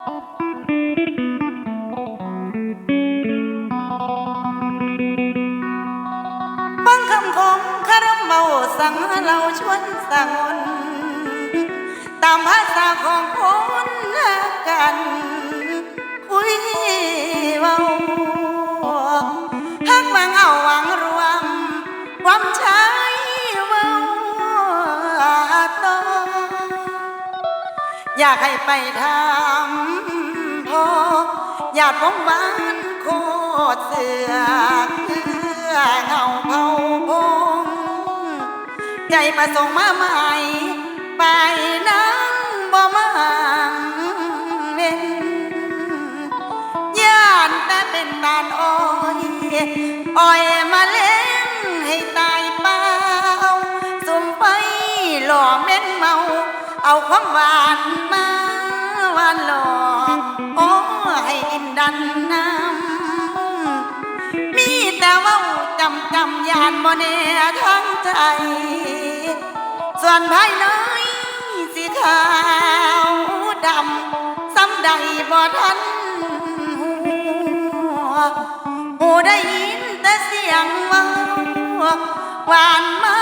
ฟังคำของคารมเมาสั่งเราชวนสั่งนตามภาษาของคนละกัน อยากให้ไปทำพออยากวงบ้านโคตรเสือเพื่อเงาเผาพงใจประสงค์มาใหม่ไปนั่งบ่มังเว้นย่านแต่เป็นตานอ้อยอ้อยมาเล เอาความหวานมาหวานหลอกโอ้ให้ดินดันน้ำมีแต่ว่าจำจำยานบ่แน่ทั้งใจ ส่วนภายในสีขาวดำซ้ำใดบ่ทันหูหูได้ยินแต่เสียงว่าหวานมา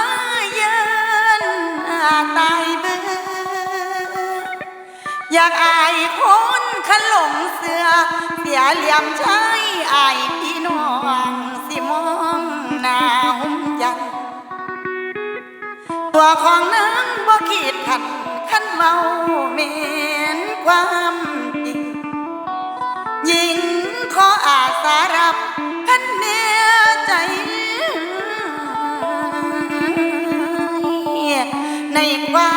อยากอายคนขันหลงเสือ เสียเหลี่ยมใช้อายพี่น้องสิมองหน้าหุ่มยันตัวของนางบ่ขีดขันขันเมาเมนความจริงยิงขออาสารับพันเมียใจ ในควา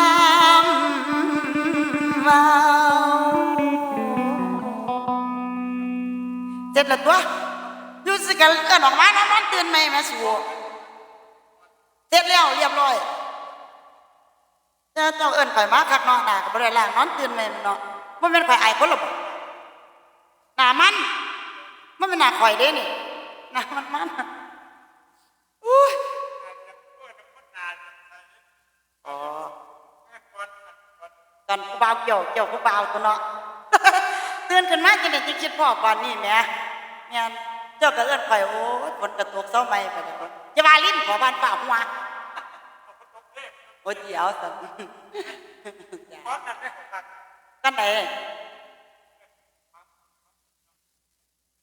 มเมา ร็จแล้วตัวอยู่สิกันเอินออกมานอนนอนตื่นไหมแม่สัวเสร็จแล้วเรียบร้อยแต่เจ้าเอินข่อยมาคักนอนหนากับบริล่างนอนตื่นไหมเนาะมันเป็นข่อยอายคนหรอกหนามันมันเป็นหนาข่อยเด้นี่หนามันมันอุ้ยอ๋อตอนผู้บ่าวเกี่ยวเกี่ยวผู้บ่าวตัวเนาะตื่นขึ้นมาจะได้จิคิดพ่อก่อนนี่แม่ เงี้ยเจ้าก็เอื้อนข่อยโอ้ยฝนกระตกเศร้าไหมไปเลยคนจะมาลิ้นขอบ้านป่าหัวโอ้ยเดี๋ยวสันกันไหน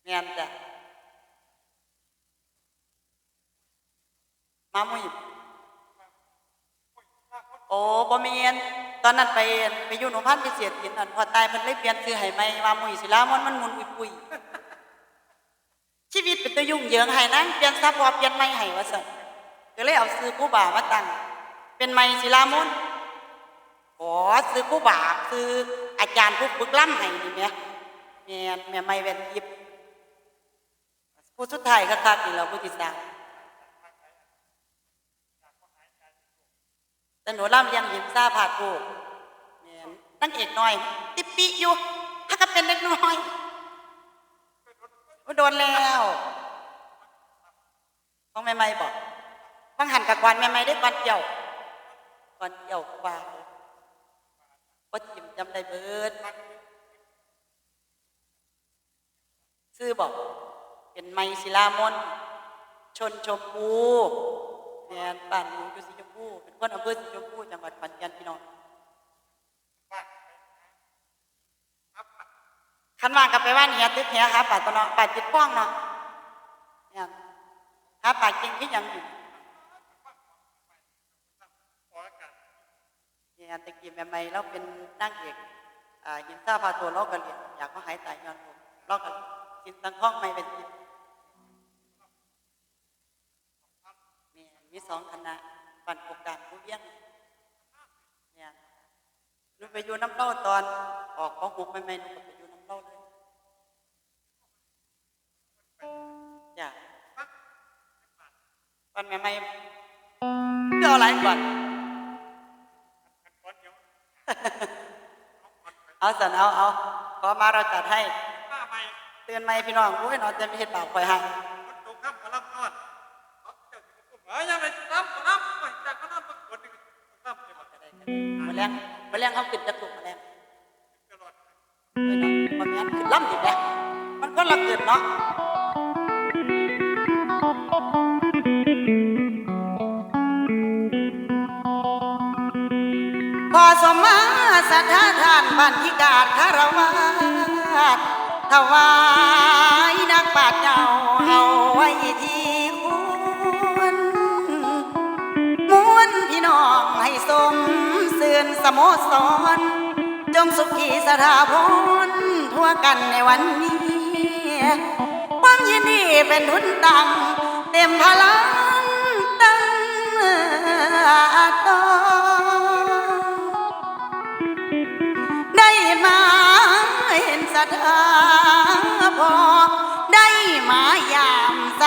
เงี้ยจ้ะมามุยโอ้บ่มีนตอนนั้นไปไปอยู่หนูพันธุ์ไปเสียถินนั่นพอตายเพิ่นเลยเปลี่ยนชื่อให้ใหม่ว่ามุยศิลามอนมันมุนอุยปุย ชีวิตเป็นตัวยุ่งเหยิงให้นั้นเปลี่ยนซับว่าเปลี่ยนใหม่ให้ว่าซั่นก็เลยเอาซื้อผู้บ่ามาตั้งเป็นใหม่ศิลามอนขอซื้อผู้บ่าซื้ออาจารย์ผู้ฝึกล่ำให้นี่แหม่แม่แม่ใหม่แวนยิบผู้สุดท้ายคักๆนี่เราผู้ที่สามแต่หนูร่ำเรียงหินซาผากูแม่นตั้งเอกน้อย ติปปิอยู่ถ้าก็เป็นเล็กน้อย โอ้โดนแล้ว ของแม่ไม่บอกบางหันกับกวนแม่ไม่ได้กวนเกี่ยวกวนเกี่ยวกว่าก็จิ้มจำได้เบิดซื้อบอก เป็นไมศิลามนชนชมพูแมนบ้านหนูอยู่สีชมพูเป็นคนอำเภอสีชมพูจังหวัดขอนแก่นพี่น้อง คันว่างกับไปว่านเหียตึกเหียหาป่าตัวเนาะป่าจิตป้องเนาะเนี่ยหาป่าจริงที่ยังอยู่เนี่ยตะกี้แม่ไม่เราเป็นนางเอกอ่ายินซาพาตัวเราก็เรียนอยากมาหายตายย้อนผมเราก็กินตังข้องไม่เป็นจิตมีมีสองคณะปั่นโครงการผู้เวียงเนี่ยหนูไปอยู่น้ำเล่าตอนออกของหกใหม่ๆหนูก็ไปอยู่น้ำเล่าเลย ปั่นใหม่ๆเดี๋ยวอะไรก่อนเอาสันเอาเอาขอมาเราจัดให้เตือนไหมพี่น้องโอ้ยนอนจะไม่เห็นบาปคอยให้มาแรงมาแรงเขาปิดกระตุกมาแรงเฮ้ยเนาะมันแม่นขึ้นล่ำอยู่เนี่ยมันก็ละเกิดเนาะ มาสัทธาทานบันทิกาศคารวาสถวายนักปราชญ์เจ้าเอาไว้ที่ควรมวนพี่น้องให้สมเสื่อนสโมสร จงสุขีสถาพรทั่วกันในวันนี้ ความยินดีเป็นทุนตังเต็มพลัง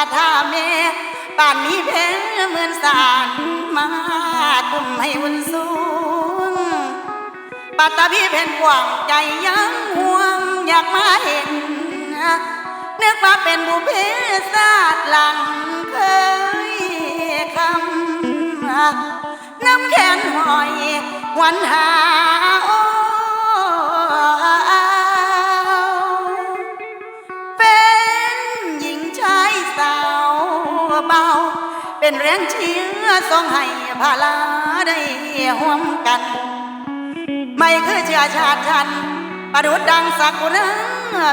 ามสถาเม่ป่านมีเพลเหมือนสารมาตุ้มให้วุ่นสูงปัตตพีเพนกว้างใจยังห่วงอยากมาเห็นนึกว่าเป็นบุพเพศาสตร์หลังเคยคำน้ำแขนหอยหวันหา เป็นแรงเชียร์ส่งให้พาลาได้ห่วมกัน ไม่คือเชื้อชาติฉันประดุดดังสักุระ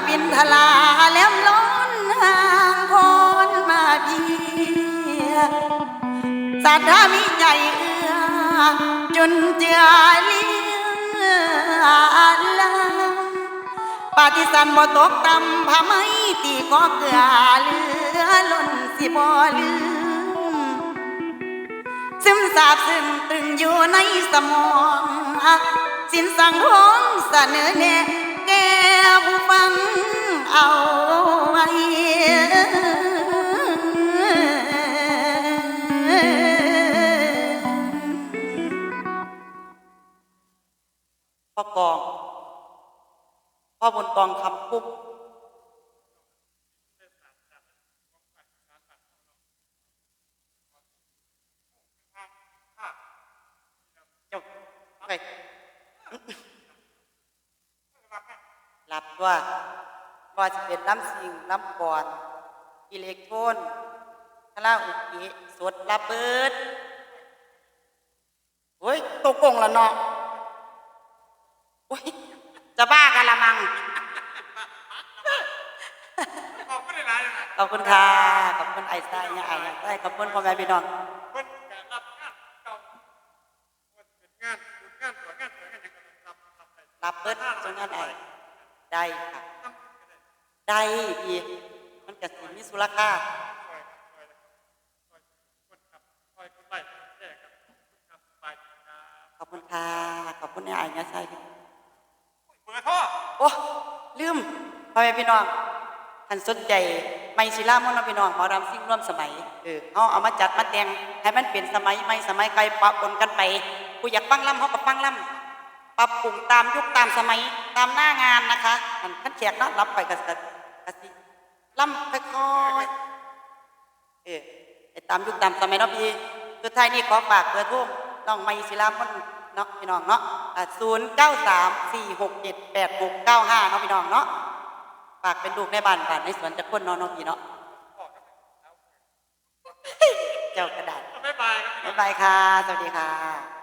บินทลาแหลมล้นห่างคนมาเบียสัทธามิใจเอื้อจนเจือเลี้ยลปฏิสันบ่ตกต่ำพาไม่ตีก็เกลือเลือล้นสิบ่เลืม ซึมซาบซึ้งตึงอยู่ในสมองสินสังหงเสนอแนะแก้ผู้ฟัง หลับว่าว่าจะเป็นน้ำสิงน้ำก่อน อิเล็กโทรนคาราโอเกะสดระเบิดโอ้ยตกกงละเนาะโอ้ยจะบ้ากันละมังออกไม่ได้หลายเลยนะขอบคุณค่ะ ขอบคุณไอ้ไส้เนี่ยไอ้เนี่ยไส้ขอบคุณพ่อแม่พี่น้องคนการรับงานเก่าคนเป็นงานบุญงานสวยงานสวยงานอย่างก็รับรับไปรับเบิดส่วนงาน ไอ้ได้ค่ะทำก็ได้ได้พี่มันกสิมีสุราคาสวยสวยสวยคนขับสวยคนไล่แย่ครับคนขับไปครับขอบคุณค่ะ ขอบคุณไอ้ไอ้เนี่ยไส้พี่เบอร์ท่อโอ้ลืมพ่อแม่พี่น้องท่านสนใจไม่ศิลามอนต์พี่น้องหมอรำซิ่งร่วมสมัยเออเอาเอามาจัดมาแต่งให้มันเป็นสมัยใหม่สมัยไกลปะปนกันไป ผู้อยากฟังล่ำเขาก็ฟังล่ำ ปรับปรุงตามยุคตามสมัยตามหน้างานนะคะอันขั้นแขกเนาะรับไปกับกับสิล่ำค่อยๆเออไอ้ตามยุคตามสมัยเนาะพี่สุดท้ายนี่ขอฝากเบอร์โทรน้องไม่ศิลามอนต์เนาะพี่น้องเนาะศูนย์เก้าสามสี่หกเจ็ดแปดหกเก้าห้าเนาะพี่น้องเนาะฝากเป็นลูกในบ้านบ้านในสวนจะคนเนอนน้องพี่เนาะเจ้ากระดาษบ๊ายบายครับบ๊ายบายค่ะ สวัสดีค่ะ